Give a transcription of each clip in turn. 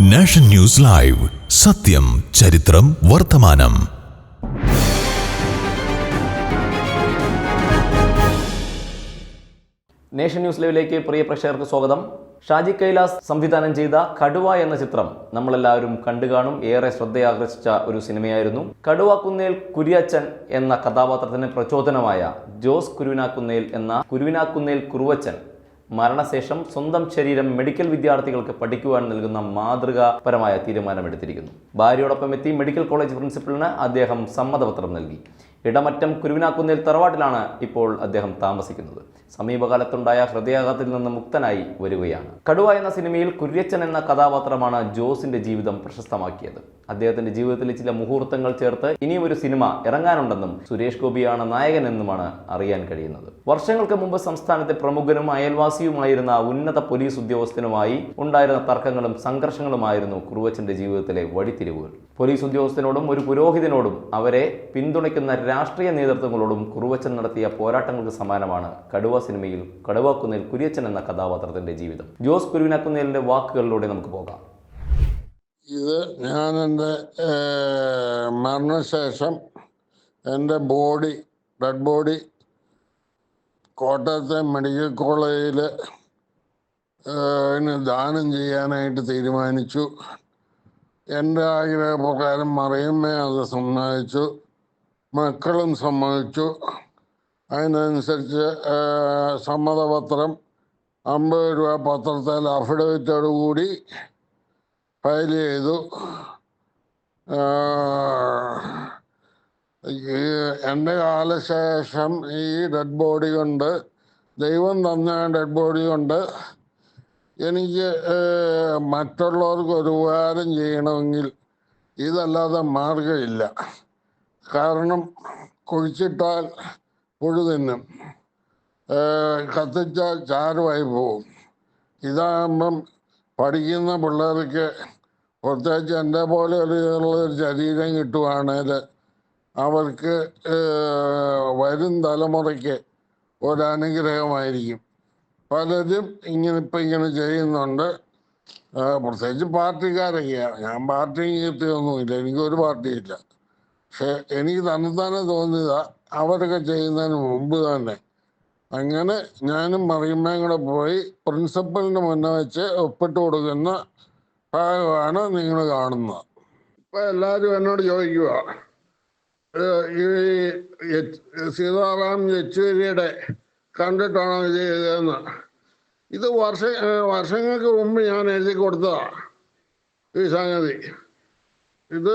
Nation news live. സത്യം ചരിത്രം വർത്തമാനം. നേഷൻ ന്യൂസ് ലൈവിലേക്ക് പ്രിയ പ്രേക്ഷകർക്ക് സ്വാഗതം. ഷാജി കൈലാസ് സംവിധാനം ചെയ്ത കടുവ എന്ന ചിത്രം നമ്മളെല്ലാവരും കണ്ടു കാണും. ഏറെ ശ്രദ്ധയാകർഷിച്ച ഒരു സിനിമയായിരുന്നു. കടുവ കുന്നേൽ കുരിയച്ചൻ എന്ന കഥാപാത്രത്തിന് പ്രചോദനമായ ജോസ് കുരുവിനാക്കുന്നേൽ എന്ന കുരുവിനാക്കുന്നേൽ കുറുവച്ചൻ മരണശേഷം സ്വന്തം ശരീരം മെഡിക്കൽ വിദ്യാർത്ഥികൾക്ക് പഠിക്കുവാൻ നൽകുന്ന മാതൃകാപരമായ തീരുമാനമെടുത്തിരിക്കുന്നു. ഭാര്യയോടൊപ്പം എത്തി മെഡിക്കൽ കോളേജ് പ്രിൻസിപ്പലിന് അദ്ദേഹം സമ്മതപത്രം നൽകി. ഇടമറ്റം കുരുവിനാക്കുന്നിൽ തറവാട്ടിലാണ് ഇപ്പോൾ അദ്ദേഹം താമസിക്കുന്നത്. സമീപകാലത്തുണ്ടായ ഹൃദയാഘാതത്തിൽ നിന്ന് മുക്തനായി വരികയാണ്. കടുവ എന്ന സിനിമയിൽ കുര്യച്ചൻ എന്ന കഥാപാത്രമാണ് ജോസിന്റെ ജീവിതം പ്രശസ്തമാക്കിയത്. അദ്ദേഹത്തിന്റെ ജീവിതത്തിലെ ചില മുഹൂർത്തങ്ങൾ ചേർത്ത് ഇനിയും ഒരു സിനിമ ഇറങ്ങാനുണ്ടെന്നും സുരേഷ് ഗോപിയാണ് നായകൻ എന്നുമാണ് അറിയാൻ കഴിയുന്നത്. വർഷങ്ങൾക്ക് മുമ്പ് സംസ്ഥാനത്തെ പ്രമുഖനും അയൽവാസിയുമായിരുന്ന ഉന്നത പോലീസ് ഉദ്യോഗസ്ഥനുമായി ഉണ്ടായിരുന്ന തർക്കങ്ങളും സംഘർഷങ്ങളുമായിരുന്നു കുറുവച്ചന്റെ ജീവിതത്തിലെ വഴിത്തിരിവുകൾ. പോലീസ് ഉദ്യോഗസ്ഥനോടും ഒരു പുരോഹിതനോടും അവരെ പിന്തുണയ്ക്കുന്ന രാഷ്ട്രീയ നേതൃത്വങ്ങളോടും കുറുവച്ചൻ നടത്തിയ പോരാട്ടങ്ങൾക്ക് സമാനമാണ് കടുവ സിനിമയിൽ കടുവാക്കുന്നിൽ കുര്യച്ചൻ എന്ന കഥാപാത്രത്തിന്റെ ജീവിതം. ജോസ് കുരുവിനാക്കുന്നേലിന്റെ വാക്കുകളിലൂടെ നമുക്ക് പോകാം. ഇത് ഞാൻ എന്റെ മരണശേഷം എന്റെ ബോഡി ഡെഡ് ബോഡി കോട്ടയത്തെ മെഡിക്കൽ കോളേജിൽ ദാനം ചെയ്യാനായിട്ട് തീരുമാനിച്ചു. എന്റെ ആഗ്രഹപ്രകാരം മറിയമ്മയെ അത് സമ്മതിച്ചു. മക്കളും സമ്മതിച്ചു. അതിനനുസരിച്ച് സമ്മതപത്രം അമ്പത് രൂപ പത്രത്തിൽ അഫിഡവിറ്റോട് കൂടി ഫയൽ ചെയ്തു. എന്റെ കാലശേഷം ഈ ഡെഡ് ബോഡി കൊണ്ട് ദൈവം തന്ന ഡെഡ് ബോഡി കൊണ്ട് എനിക്ക് മറ്റുള്ളവർക്ക് ഒരു ഉപകാരം ചെയ്യണമെങ്കിൽ ഇതല്ലാതെ മാർഗമില്ല കാരണം കുഴിച്ചിട്ടാൽ പുഴു തിന്നും. കത്തിച്ചാൽ ചാരമായി പോവും. ഇതാകുമ്പം പഠിക്കുന്ന പിള്ളേർക്ക് പ്രത്യേകിച്ച് എന്റെ പോലെ ഒരു ഒരു ശരീരം കിട്ടുവാണേൽ അവർക്ക് വരും തലമുറയ്ക്ക് ഒരനുഗ്രഹമായിരിക്കും. പലരും ഇങ്ങനെ ഇപ്പം ഇങ്ങനെ ചെയ്യുന്നുണ്ട്. പ്രത്യേകിച്ച് പാർട്ടിക്കാരൊക്കെയാണ് ഞാൻ പാർട്ടി എനിക്ക് എനിക്കൊരു പാർട്ടിയില്ല. പക്ഷെ എനിക്ക് തന്നെത്താനെ തോന്നിയതാ അവരൊക്കെ ചെയ്യുന്നതിന് മുമ്പ് തന്നെ. അങ്ങനെ ഞാനും മറിയമ്മയും കൂടെ പോയി പ്രിൻസിപ്പലിന്റെ മുന്നേ വെച്ച് ഒപ്പിട്ട് കൊടുക്കുന്ന ഭാഗമാണ് നിങ്ങൾ കാണുന്നത്. ഇപ്പൊ എല്ലാവരും എന്നോട് ചോദിക്കുക ഈ സീതാറാം യെച്ചൂരിയുടെ കണ്ടിട്ടാണോ ഇത് ചെയ്തതെന്ന് ഇത് വർഷ വർഷങ്ങൾക്ക് മുമ്പ് ഞാൻ എഴുതി കൊടുത്തതാ ഈ സംഗതി. ഇത്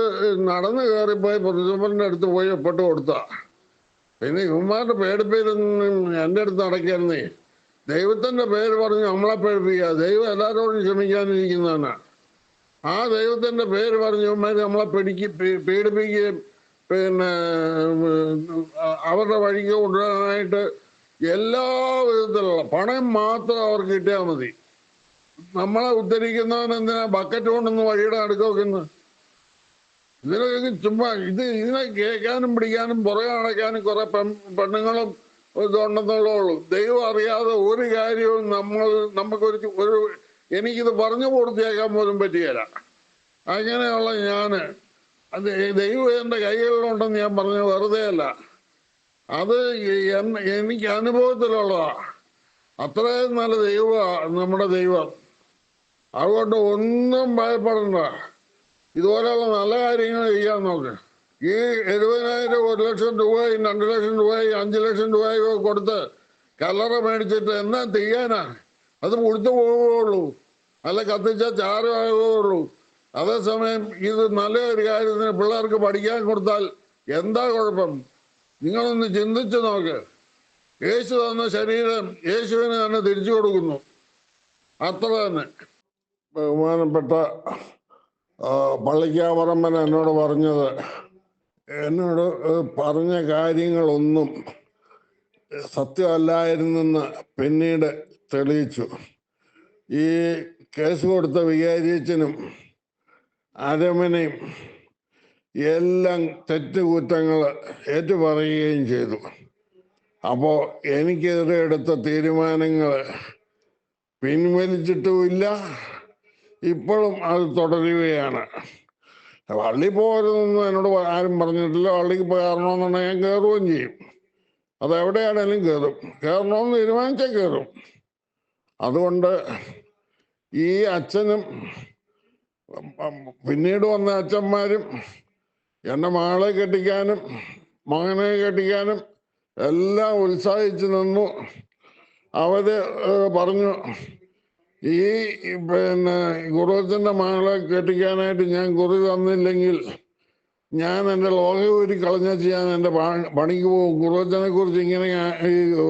നടന്നു കയറിപ്പോയി പ്രിൻസിപ്പലിന്റെ അടുത്ത് പോയി ഒപ്പിട്ട് കൊടുത്ത പിന്നെ ഇവന്മാരുടെ പേടിപ്പേരൊന്നും എന്റെ അടുത്ത് നടക്കരുന്നേ. ദൈവത്തിന്റെ പേര് പറഞ്ഞ് നമ്മളെ പേടിപ്പിക്കുക ദൈവം എല്ലാവരോടും ക്ഷമിക്കാനിരിക്കുന്നതാണ്. ആ ദൈവത്തിന്റെ പേര് പറഞ്ഞ് ഇവന്മാർ നമ്മളെ പിടിക്ക് പീഡിപ്പിക്കുകയും പിന്നെ അവരുടെ വഴിക്ക് കൊണ്ടുവരാനായിട്ട് എല്ലാ വിധത്തിലുള്ള പണം മാത്രം അവർക്ക് കിട്ടിയാൽ മതി. നമ്മളെ ഉദ്ധരിക്കുന്നവൻ എന്തിനാ ബക്കറ്റ് കൊണ്ടൊന്ന് വഴിയുടെ അടുക്ക വെക്കുന്നത് ഇതിനൊക്കെ ചുമ്മാ ഇത് ഇതിനെ കേൾക്കാനും പിടിക്കാനും പുറകെ നടക്കാനും കുറെ പെൺ പെണ്ണുങ്ങളും ഇതുണ്ടെന്നുള്ളേ ദൈവം അറിയാതെ ഒരു കാര്യവും നമ്മൾ നമുക്കൊരു ഒരു എനിക്കിത് പറഞ്ഞു പൂർത്തിയാക്കാൻ പോലും പറ്റുകയില്ല അങ്ങനെയുള്ള ഞാൻ അത് ദൈവം എന്റെ കൈകളിലുണ്ടെന്ന് ഞാൻ പറഞ്ഞു വെറുതെ അല്ല അത് എനിക്ക് അനുഭവത്തിലുള്ളതാ. അത്രയും നല്ല ദൈവ നമ്മുടെ ദൈവം. അതുകൊണ്ട് ഒന്നും ഭയപ്പെടണ്ട. ഇതുപോലെയുള്ള നല്ല കാര്യങ്ങൾ ചെയ്യാൻ നോക്ക്. ഈ എഴുപതിനായിരം ഒരു ലക്ഷം രൂപയും രണ്ട് ലക്ഷം രൂപയും അഞ്ച് ലക്ഷം രൂപയും ഒക്കെ കൊടുത്ത് കല്ലറ മേടിച്ചിട്ട് എന്നാ ചെയ്യാനാ? അത് കൊടുത്തു പോവുകയുള്ളൂ. അല്ല കത്തിച്ച ചാരമാകുകയുള്ളൂ അതേസമയം ഇത് നല്ല ഒരു കാര്യത്തിന് പിള്ളേർക്ക് പഠിക്കാൻ കൊടുത്താൽ എന്താ കുഴപ്പം? നിങ്ങളൊന്ന് ചിന്തിച്ചു നോക്ക്. യേശു തന്ന ശരീരം യേശുവിന് തന്നെ തിരിച്ചു കൊടുക്കുന്നു. അത്ര തന്നെ. ബഹുമാനപ്പെട്ട പള്ളിക്കാവറമ്മൻ എന്നോട് പറഞ്ഞത് എന്നോട് പറഞ്ഞ കാര്യങ്ങളൊന്നും സത്യമല്ലായിരുന്നെന്ന് പിന്നീട് തെളിയിച്ചു. ഈ കേസ് കൊടുത്ത വികാരിയച്ചനും അരമനയും എല്ലാം തെറ്റുകുറ്റങ്ങൾ ഏറ്റുപറയുകയും ചെയ്തു. അപ്പോൾ എനിക്കെതിരെ എടുത്ത തീരുമാനങ്ങൾ പിൻവലിച്ചിട്ടുമില്ല. ഇപ്പോഴും അത് തുടരുകയാണ്. പള്ളി പോകരുതെന്നും എന്നോട് ആരും പറഞ്ഞിട്ടില്ല. പള്ളിക്ക് കയറണമെന്നുണ്ടെങ്കിൽ ഞാൻ കയറുകയും ചെയ്യും. അത് എവിടെയാണേലും കയറും. കയറണമെന്ന് തീരുമാനിച്ചാൽ കയറും. അതുകൊണ്ട് ഈ അച്ഛനും പിന്നീട് വന്ന അച്ഛന്മാരും എന്നെ മകളെ കെട്ടിക്കാനും മകനെ കെട്ടിക്കാനും എല്ലാം ഉത്സാഹിച്ചു നിന്നു. അവർ പറഞ്ഞു ഈ പിന്നെ ഗുരുവച്ചന്റെ മകളെ കെട്ടിക്കാനായിട്ട് ഞാൻ കുറി തന്നില്ലെങ്കിൽ ഞാൻ എന്റെ ലോകം ഒരു കളഞ്ഞ ചെയ്യാൻ എന്റെ പണിക്ക് പോകും. ഗുരുവച്ചനെ കുറിച്ച് ഇങ്ങനെ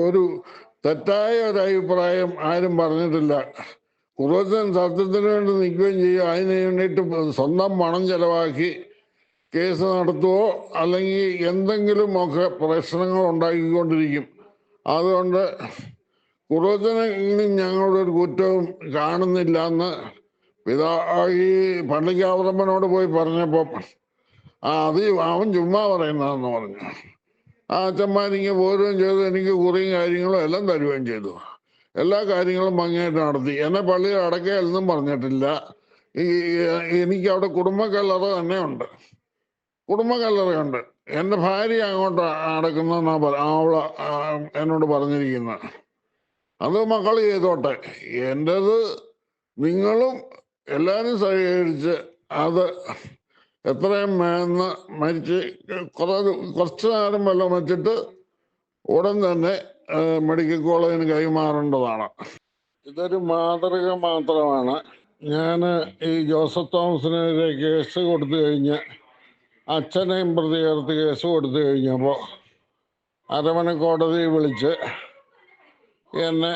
ഒരു തെറ്റായ ഒരു അഭിപ്രായം ആരും പറഞ്ഞിട്ടില്ല. ഗുരുവച്ചൻ സത്യത്തിന് വേണ്ടി നിൽക്കുകയും ചെയ്യും. അതിന് വേണ്ടിയിട്ട് സ്വന്തം പണം ചെലവാക്കി കേസ് നടത്തുവോ അല്ലെങ്കിൽ എന്തെങ്കിലും ഒക്കെ പ്രശ്നങ്ങൾ ഉണ്ടാക്കിക്കൊണ്ടിരിക്കും അതുകൊണ്ട് കുറച്ചനെങ്കിലും ഞങ്ങളുടെ ഒരു കുറ്റവും കാണുന്നില്ല എന്ന് പിതാ ഈ പള്ളിക്കാവറമ്പനോട് പോയി പറഞ്ഞപ്പോൾ ആ അത് അവൻ ചുമ്മാ പറയുന്നതെന്ന് പറഞ്ഞു. ആ അച്ഛന്മാരിങ്ങനെ പോരുകയും ചെയ്തു എനിക്ക് കുറേ കാര്യങ്ങളും എല്ലാം തരുകയും ചെയ്തു. എല്ലാ കാര്യങ്ങളും ഭംഗിയായിട്ട് നടത്തി. എന്നെ പള്ളിയിൽ അടക്കുകയെന്നും പറഞ്ഞിട്ടില്ല. ഈ എനിക്ക് അവിടെ കുടുംബക്കല്ലറ തന്നെ ഉണ്ട്. കുടുംബക്കല്ലറയുണ്ട് എന്റെ ഭാര്യ അങ്ങോട്ട് അടക്കുന്ന അവൾ എന്നോട് പറഞ്ഞിരിക്കുന്നത് അത് മക്കൾ ചെയ്തോട്ടെ. എന്റെത് നിങ്ങളും എല്ലാവരും സഹകരിച്ച് അത് എത്രയും മേന്ന് മരിച്ച് കുറേ കുറച്ച് നേരം വല്ലതും വെച്ചിട്ട് ഉടൻ തന്നെ മെഡിക്കൽ കോളേജിന് കൈമാറേണ്ടതാണ്. ഇതൊരു മാതൃക മാത്രമാണ്. ഞാൻ ഈ ജോസഫ് തോമസിനെതിരെ കേസ് കൊടുത്തു കഴിഞ്ഞ് അച്ഛനെയും പ്രതി ചേർത്ത് കേസ് കൊടുത്തു കഴിഞ്ഞപ്പോൾ അരമന കോടതി വിളിച്ച് എന്നെ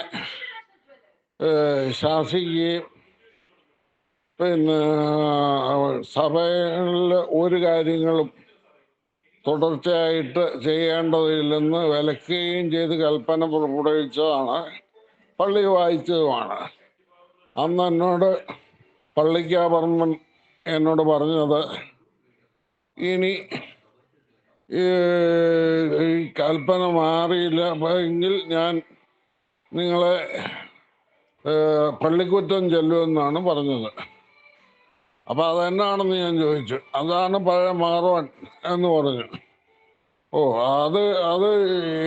ശാസിക്കുകയും പിന്നെ സഭയിൽ ഒരു കാര്യങ്ങളും തുടർച്ചയായിട്ട് ചെയ്യേണ്ടതില്ലെന്ന് വിലക്കുകയും ചെയ്ത് കൽപ്പന പുറപ്പെടുവിച്ചതാണ്. പള്ളി വായിച്ചതുമാണ്. അന്ന് എന്നോട് പള്ളിക്കാപർമ്മൻ എന്നോട് പറഞ്ഞത് ഇനി കൽപ്പന മാറിയില്ല. എങ്കിൽ ഞാൻ നിങ്ങളെ പള്ളിക്കുറ്റം ചെല്ലുമെന്നാണ് പറഞ്ഞത്. അപ്പൊ അതെന്നാണെന്ന് ഞാൻ ചോദിച്ചു. അതാണ് പഴയ മാറുവാൻ എന്ന് പറഞ്ഞു. ഓ അത് അത്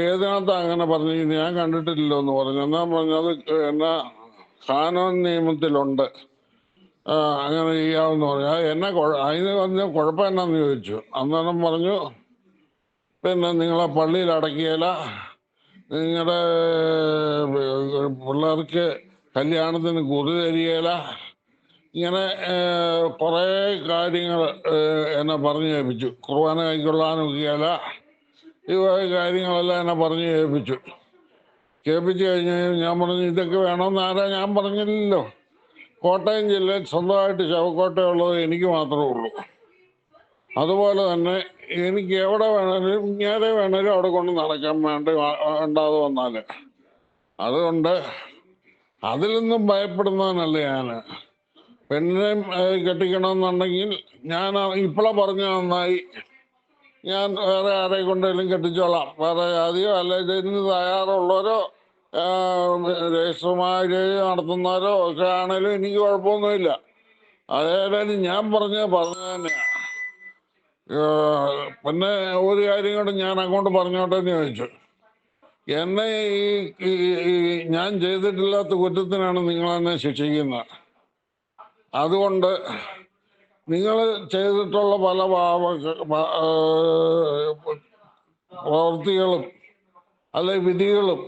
ഏതിനകത്ത് അങ്ങനെ പറഞ്ഞു ഞാൻ കണ്ടിട്ടില്ലല്ലോ എന്ന് പറഞ്ഞു. എന്നാ പറഞ്ഞത്? എന്നാ കാനോൻ നിയമത്തിലുണ്ട്. അങ്ങനെ ചെയ്യാമെന്ന് പറഞ്ഞു. എന്നെ അതിന് പറഞ്ഞ കുഴപ്പം എന്നാന്ന് ചോദിച്ചു. അന്നേരം പറഞ്ഞു പിന്നെ നിങ്ങളെ പള്ളിയിൽ അടക്കിയല്ല നിങ്ങളുടെ പിള്ളേർക്ക് കല്യാണത്തിന് കുറി തരികയില്ല ഇങ്ങനെ കുറേ കാര്യങ്ങൾ എന്നെ പറഞ്ഞു കേൾപ്പിച്ചു കുർബാന കൈക്കൊള്ളാനൊക്കെയല്ല ഈ കാര്യങ്ങളെല്ലാം എന്നെ പറഞ്ഞു കേൾപ്പിച്ചു കേൾപ്പിച്ചു കഴിഞ്ഞ് ഞാൻ പറഞ്ഞു ഇതൊക്കെ വേണമെന്ന് ആരാ? ഞാൻ പറഞ്ഞില്ലല്ലോ. കോട്ടയം ജില്ലയിൽ സ്വന്തമായിട്ട് ശവക്കോട്ടയുള്ളത് എനിക്ക് മാത്രമേ ഉള്ളൂ. അതുപോലെ തന്നെ എനിക്ക് എവിടെ വേണേലും ഇങ്ങനെ വേണേലും അവിടെ കൊണ്ട് നടക്കാൻ വേണ്ടി ഉണ്ടാതെ വന്നാൽ അതുകൊണ്ട് അതിൽ നിന്നും ഭയപ്പെടുന്നവനല്ല ഞാൻ പെണ്ണിനെ ഏഹ്, കെട്ടിക്കണമെന്നുണ്ടെങ്കിൽ ഞാൻ ഇപ്പോഴെ പറഞ്ഞ നന്നായി. ഞാൻ വേറെ ആരെ കൊണ്ടെങ്കിലും കെട്ടിച്ചോളാം. വേറെ ജാതിയോ അല്ലെങ്കിൽ ഇതിന് തയ്യാറുള്ളവരോ രജിസ്റ്റർ രീതി നടത്തുന്നവരോ ഒക്കെ ആണേലും എനിക്ക് കുഴപ്പമൊന്നുമില്ല. അതേതായാലും ഞാൻ പറഞ്ഞ പറഞ്ഞു പിന്നെ ഒരു കാര്യം കൂടെ ഞാൻ അങ്ങോട്ട് പറഞ്ഞോട്ടെ എന്ന് ചോദിച്ചു. എന്നെ ഈ ഞാൻ ചെയ്തിട്ടില്ലാത്ത കുറ്റത്തിനാണ് നിങ്ങൾ എന്നെ ശിക്ഷിക്കുന്നത്. അതുകൊണ്ട് നിങ്ങൾ ചെയ്തിട്ടുള്ള പല പാവ പ്രവൃത്തികളും അല്ലെ വിധികളും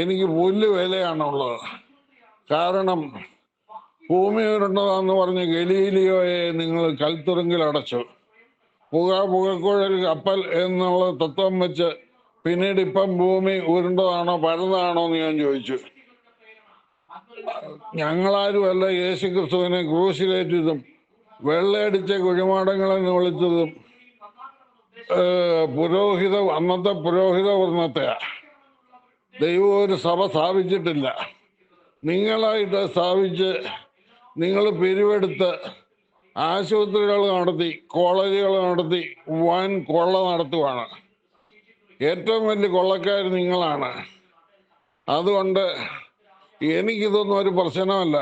എനിക്ക് പുല്ല് വിലയാണുള്ളത്. കാരണം ഭൂമി ഉരുണ്ടതാന്ന് പറഞ്ഞ് ഗലീലിയോയെ നിങ്ങൾ കൽത്തുറുങ്കിൽ അടച്ചു. പുക പുകക്കുഴൽ കപ്പൽ എന്നുള്ള തത്വം വെച്ച് പിന്നീട് ഇപ്പം ഭൂമി ഉരുണ്ടതാണോ പരന്നതാണോ എന്ന് ഞാൻ ചോദിച്ചു. ഞങ്ങളാരുമല്ല യേശു ക്രിസ്തുവിനെ ക്രൂശിലേറ്റതും വെള്ളയടിച്ച കുഴിമാടങ്ങളെന്ന് വിളിച്ചതും പുരോഹിത അന്നത്തെ പുരോഹിത വർണത്തെയാ. ദൈവം ഒരു സഭ സ്ഥാപിച്ചിട്ടില്ല. നിങ്ങളായിട്ട് സ്ഥാപിച്ച് നിങ്ങൾ പിരിവെടുത്ത് ആശുപത്രികൾ നടത്തി കോളേജുകൾ നടത്തി വൻ കൊള്ള നടത്തുവാണ്. ഏറ്റവും വലിയ കൊള്ളക്കാർ നിങ്ങളാണ്. അതുകൊണ്ട് എനിക്കിതൊന്നും ഒരു പ്രശ്നമല്ല.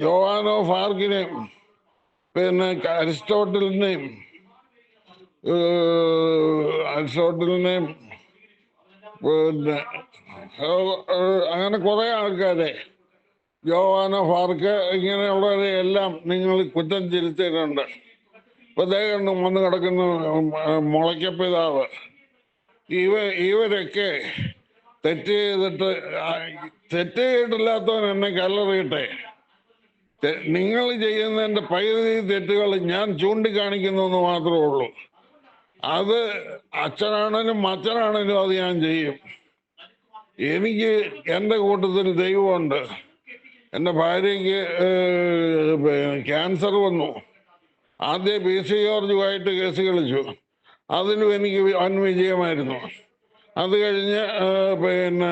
ജോവാനോ ഫാർക്കിനെയും പിന്നെ അരിസ്റ്റോട്ടലിനെയും അരിസ്റ്റോട്ടലിനെയും പിന്നെ അങ്ങനെ കുറെ ആൾക്കാരെ ജോവാന ഫാർക്ക് ഇങ്ങനെയുള്ളവരെ എല്ലാം നിങ്ങൾ കുറ്റം തിരുത്തിയിട്ടുണ്ട്. കണ്ടു വന്ന് കിടക്കുന്ന മുളയ്ക്കപ്പിതാവ് ഇവ ഇവരൊക്കെ തെറ്റ് ചെയ്തിട്ട് തെറ്റ് ചെയ്തിട്ടില്ലാത്തവൻ എന്നെ കല്ലെറിയട്ടെ. നിങ്ങൾ ചെയ്യുന്നതിന്റെ പകുതി തെറ്റുകൾ ഞാൻ ചൂണ്ടിക്കാണിക്കുന്നു എന്ന് മാത്രമേ ഉള്ളൂ. അത് അച്ഛനാണേലും മച്ചനാണേലും അത് ഞാൻ ചെയ്യും. എനിക്ക് എന്റെ കൂട്ടത്തിൽ ദൈവമുണ്ട്. എന്റെ ഭാര്യയ്ക്ക് ക്യാൻസർ വന്നു. ആദ്യം പി സി ജോർജുമായിട്ട് കേസ് കളിച്ചു. അതിലും എനിക്ക് വൻ അത് കഴിഞ്ഞ് പിന്നെ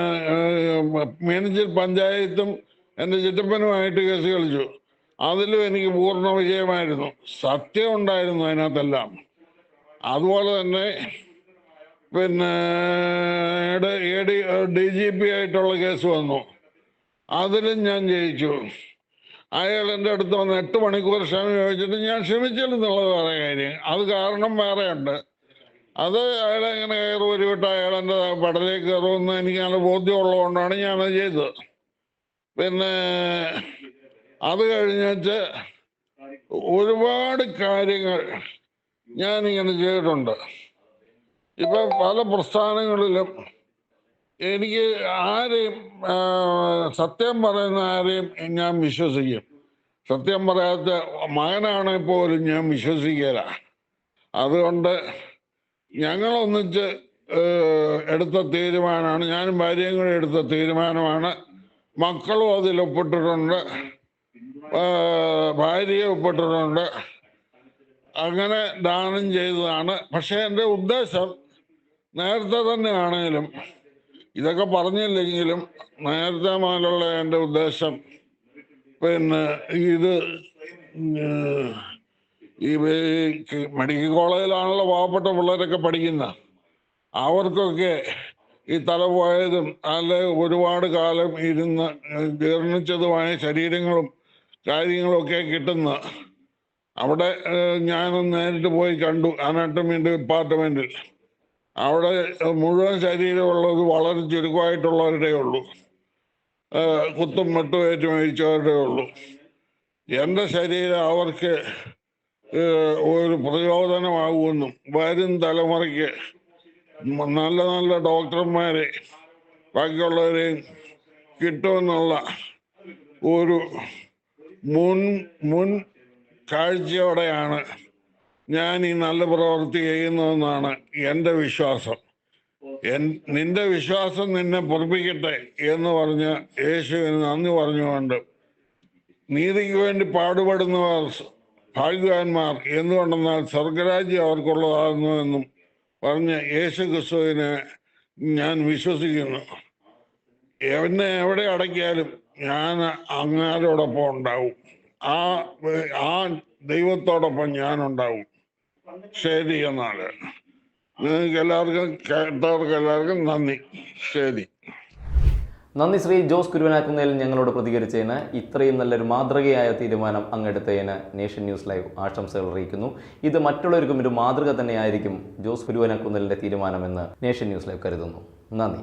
മീനച്ചിൽ പഞ്ചായത്തും എന്റെ ചിറ്റപ്പനുമായിട്ട് കേസ് കളിച്ചു. അതിലും എനിക്ക് പൂർണ വിജയമായിരുന്നു. സത്യം ഉണ്ടായിരുന്നു അതിനകത്തെല്ലാം. അതുപോലെ തന്നെ പിന്നെ ഡി ജി പി ആയിട്ടുള്ള കേസ് വന്നു. അതിലും ഞാൻ ജയിച്ചു. അയാൾ എന്റെ അടുത്ത് വന്ന് എട്ട് മണിക്കൂർ ക്ഷമ ചോദിച്ചിട്ട് ഞാൻ ക്ഷമിച്ചില്ലെന്നുള്ളത് വേറെ കാര്യം. അത് കാരണം വേറെയുണ്ട്. അത് അയാൾ ഇങ്ങനെ കയറി ഒരു വിട്ട് അയാൾ എന്റെ പടലേക്ക് കയറുമെന്ന് എനിക്ക് നല്ല ബോധ്യമുള്ളതുകൊണ്ടാണ് ഞാനത് ചെയ്തത്. പിന്നെ അത് കഴിഞ്ഞിട്ട് ഒരുപാട് കാര്യങ്ങൾ ഞാനിങ്ങനെ ചെയ്തിട്ടുണ്ട്. ഇപ്പൊ പല പ്രസ്ഥാനങ്ങളിലും എനിക്ക് ആരെയും സത്യം പറയുന്ന ആരെയും ഞാൻ വിശ്വസിക്കും. സത്യം പറയാത്ത മകനാണെങ്കിൽ പോലും ഞാൻ വിശ്വസിക്കില്ല അതുകൊണ്ട് ഞങ്ങളൊന്നിച്ച് എടുത്ത തീരുമാനമാണ്. ഞാനും ഭാര്യയും കൂടെ എടുത്ത തീരുമാനമാണ്. മക്കളും അതിൽ ഒപ്പിട്ടിട്ടുണ്ട്. ഭാര്യയെ ഒപ്പിട്ടിട്ടുണ്ട്. അങ്ങനെ ദാനം ചെയ്തതാണ്. പക്ഷെ എന്റെ ഉദ്ദേശം നേരത്തെ തന്നെ ആണെങ്കിലും ഇതൊക്കെ പറഞ്ഞില്ലെങ്കിലും നേരത്തെ മുതലുള്ള എന്റെ ഉദ്ദേശം പിന്നെ ഇത് ഈ മെഡിക്കൽ കോളേജിലാണല്ലോ പാവപ്പെട്ട പിള്ളേരൊക്കെ പഠിക്കുന്ന അവർക്കൊക്കെ ഈ തല പോയതും അല്ലെ ഒരുപാട് കാലം ഇരുന്ന് ജീർണിച്ചതുമായ ശരീരങ്ങളും കാര്യങ്ങളും ഒക്കെ കിട്ടുന്ന അവിടെ ഞാൻ നേരിട്ട് പോയി കണ്ടു. അനാട്ടമി ഡിപ്പാർട്ട്മെന്റിൽ അവിടെ മുഴുവൻ ശരീരമുള്ളത് വളരെ ചുരുക്കമായിട്ടുള്ളവരുടെ ഉള്ളൂ. കുത്തും കുത്തും വെട്ടുമേറ്റ് മരിച്ചവരുടെ ഉള്ളൂ. എന്റെ ശരീരം അവർക്ക് ഒരു പ്രചോദനമാകുമെന്നും വരും തലമുറയ്ക്ക് നല്ല നല്ല ഡോക്ടർമാരെ ബാക്കിയുള്ളവരെയും കിട്ടുമെന്നുള്ള ഒരു മുൻ മുൻ കാഴ്ചയോടെയാണ് ഞാൻ ഈ നല്ല പ്രവൃത്തി ചെയ്യുന്നതെന്നാണ് എന്റെ വിശ്വാസം. എൻ നിന്റെ വിശ്വാസം നിന്നെ പൊറപ്പിക്കട്ടെ എന്ന് പറഞ്ഞ് യേശുവിന് നന്ദി പറഞ്ഞുകൊണ്ട് നീതിക്ക് വേണ്ടി പാടുപെടുന്നവർ ഭാഗ്യവാന്മാർ എന്തുകൊണ്ടെന്നാൽ സ്വർഗരാജ്യം അവർക്കുള്ളതാകുന്നു എന്നും പറഞ്ഞ് യേശു ക്രിസ്തുവിനെ ഞാൻ വിശ്വസിക്കുന്നു. എന്നെ എവിടെ അടക്കിയാലും ഞാൻ അങ്ങാരോടൊപ്പം ഉണ്ടാവും. ആ ആ ദൈവത്തോടൊപ്പം ഞാനുണ്ടാവും. ശരി എന്നാൽ. നിങ്ങൾക്ക് എല്ലാവർക്കും കേട്ടവർക്ക് എല്ലാവർക്കും നന്ദി. ശരി നന്ദി ശ്രീ ജോസ് കുരുവനാക്കുന്നതിൽ ഞങ്ങളോട് പ്രതികരിച്ചതിന് ഇത്രയും നല്ലൊരു മാതൃകയായ തീരുമാനം അങ്ങെടുത്തതിന് നേഷൻ ന്യൂസ് ലൈവ് ആശംസകൾ അറിയിക്കുന്നു. ഇത് മറ്റുള്ളവർക്കും ഒരു മാതൃക തന്നെയായിരിക്കും ജോസ് കുരുവനാക്കുന്നലിന്റെ തീരുമാനമെന്ന് നേഷൻ ന്യൂസ് ലൈവ് കരുതുന്നു. നന്ദി.